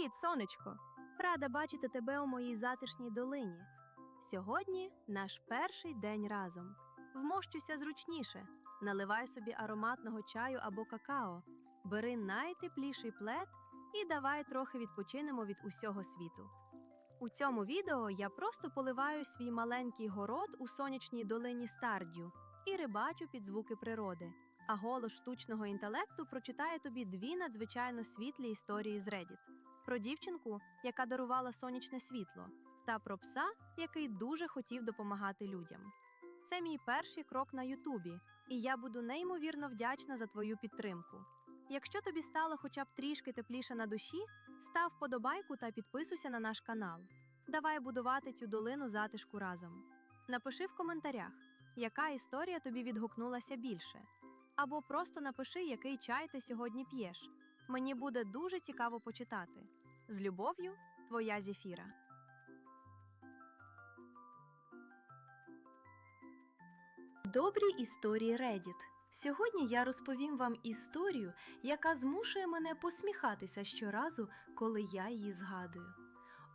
Привіт, сонечко! Рада бачити тебе у моїй затишній долині. Сьогодні наш перший день разом. Вмощуйся зручніше, наливай собі ароматного чаю або какао, бери найтепліший плед і давай трохи відпочинемо від усього світу. У цьому відео я просто поливаю свій маленький город у сонячній долині Стардю і рибачу під звуки природи. А голос штучного інтелекту прочитає тобі дві надзвичайно світлі історії з Reddit. Про дівчинку, яка дарувала сонячне світло, та про пса, який дуже хотів допомагати людям. Це мій перший крок на Ютубі, і я буду неймовірно вдячна за твою підтримку. Якщо тобі стало хоча б трішки тепліше на душі, став вподобайку та підписуйся на наш канал. Давай будувати цю долину затишку разом. Напиши в коментарях, яка історія тобі відгукнулася більше. Або просто напиши, який чай ти сьогодні п'єш. Мені буде дуже цікаво почитати. З любов'ю, твоя Зефіра. Добрі історії Reddit. Сьогодні я розповім вам історію, яка змушує мене посміхатися щоразу, коли я її згадую.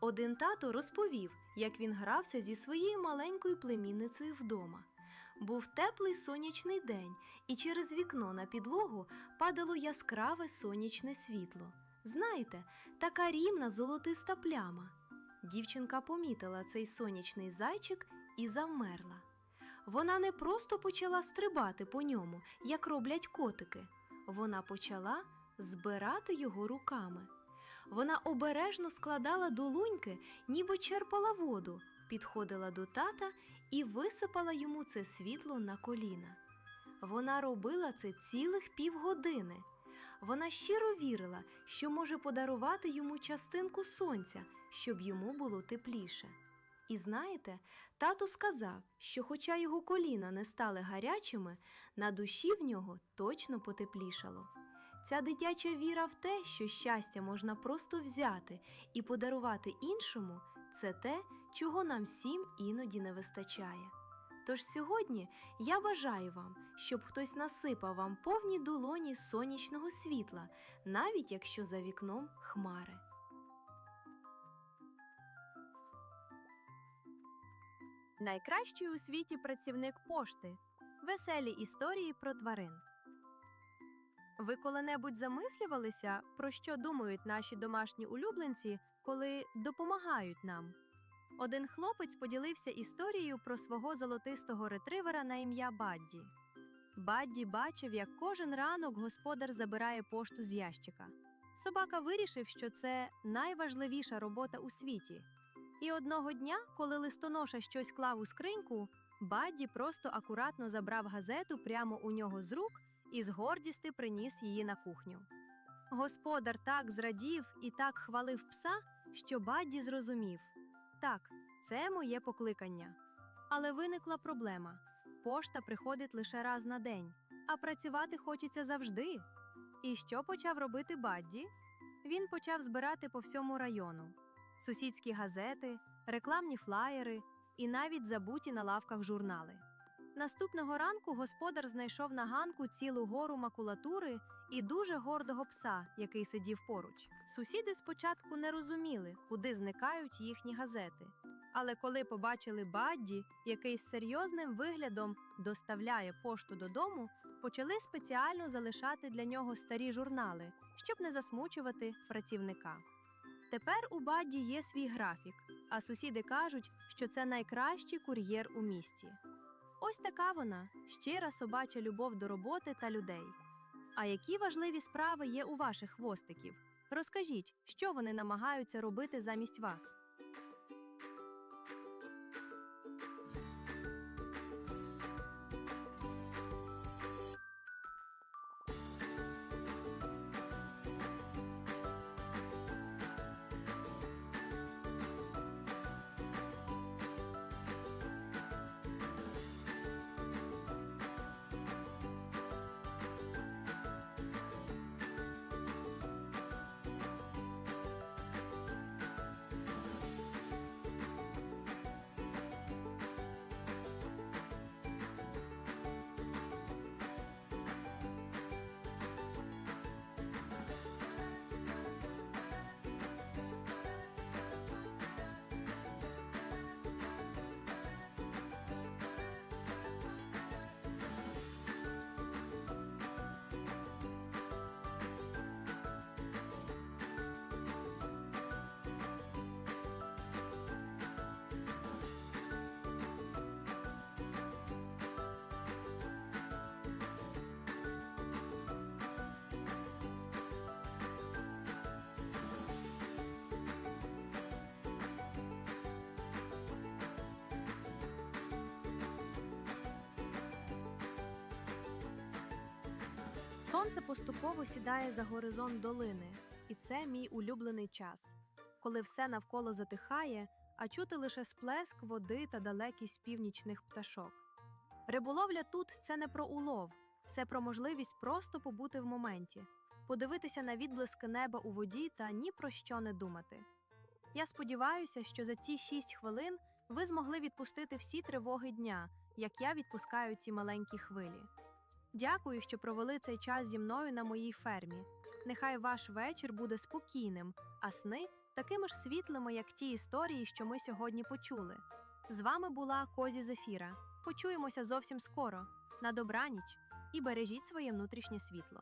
Один тато розповів, як він грався зі своєю маленькою племінницею вдома. Був теплий сонячний день, і через вікно на підлогу падало яскраве сонячне світло. Знаєте, така рівна золотиста пляма. Дівчинка помітила цей сонячний зайчик і завмерла. Вона не просто почала стрибати по ньому, як роблять котики. Вона почала збирати його руками. Вона обережно складала долоньки, ніби черпала воду, підходила до тата і висипала йому це світло на коліна. Вона робила це цілих півгодини. Вона щиро вірила, що може подарувати йому частинку сонця, щоб йому було тепліше. І знаєте, тато сказав, що, хоча його коліна не стали гарячими, на душі в нього точно потеплішало. Ця дитяча віра в те, що щастя можна просто взяти і подарувати іншому, це те, чого нам всім іноді не вистачає. Тож сьогодні я бажаю вам, щоб хтось насипав вам повні долоні сонячного світла, навіть якщо за вікном хмари. Найкращий у світі працівник пошти. Веселі історії про тварин. Ви коли-небудь замислювалися, про що думають наші домашні улюбленці, коли допомагають нам? Один хлопець поділився історією про свого золотистого ретривера на ім'я Бадді. Бадді бачив, як кожен ранок господар забирає пошту з ящика. Собака вирішив, що це найважливіша робота у світі. І одного дня, коли листоноша щось клав у скриньку, Бадді просто акуратно забрав газету прямо у нього з рук і з гордісти приніс її на кухню. Господар так зрадів і так хвалив пса, що Бадді зрозумів так, це моє покликання. Але виникла проблема пошта приходить лише раз на день, а працювати хочеться завжди. І що почав робити Бадді? Він почав збирати по всьому району сусідські газети, рекламні флаєри і навіть забуті на лавках журнали. Наступного ранку господар знайшов на ганку цілу гору макулатури і дуже гордого пса, який сидів поруч. Сусіди спочатку не розуміли, куди зникають їхні газети. Але коли побачили Бадді, який з серйозним виглядом доставляє пошту додому, почали спеціально залишати для нього старі журнали, щоб не засмучувати працівника. Тепер у Бадді є свій графік, а сусіди кажуть, що це найкращий кур'єр у місті. Ось така вона щира собача любов до роботи та людей. А які важливі справи є у ваших хвостиків? Розкажіть, що вони намагаються робити замість вас. Сонце поступово сідає за горизонт долини, і це мій улюблений час, коли все навколо затихає, а чути лише сплеск води та далекість північних пташок. Риболовля тут це не про улов, це про можливість просто побути в моменті, подивитися на відблиски неба у воді та ні про що не думати. Я сподіваюся, що за ці шість хвилин ви змогли відпустити всі тривоги дня, як я відпускаю ці маленькі хвилі. Дякую, що провели цей час зі мною на моїй фермі. Нехай ваш вечір буде спокійним, а сни такими ж світлими, як ті історії, що ми сьогодні почули. З вами була Козі Зефіра. Почуємося зовсім скоро. На добраніч і бережіть своє внутрішнє світло.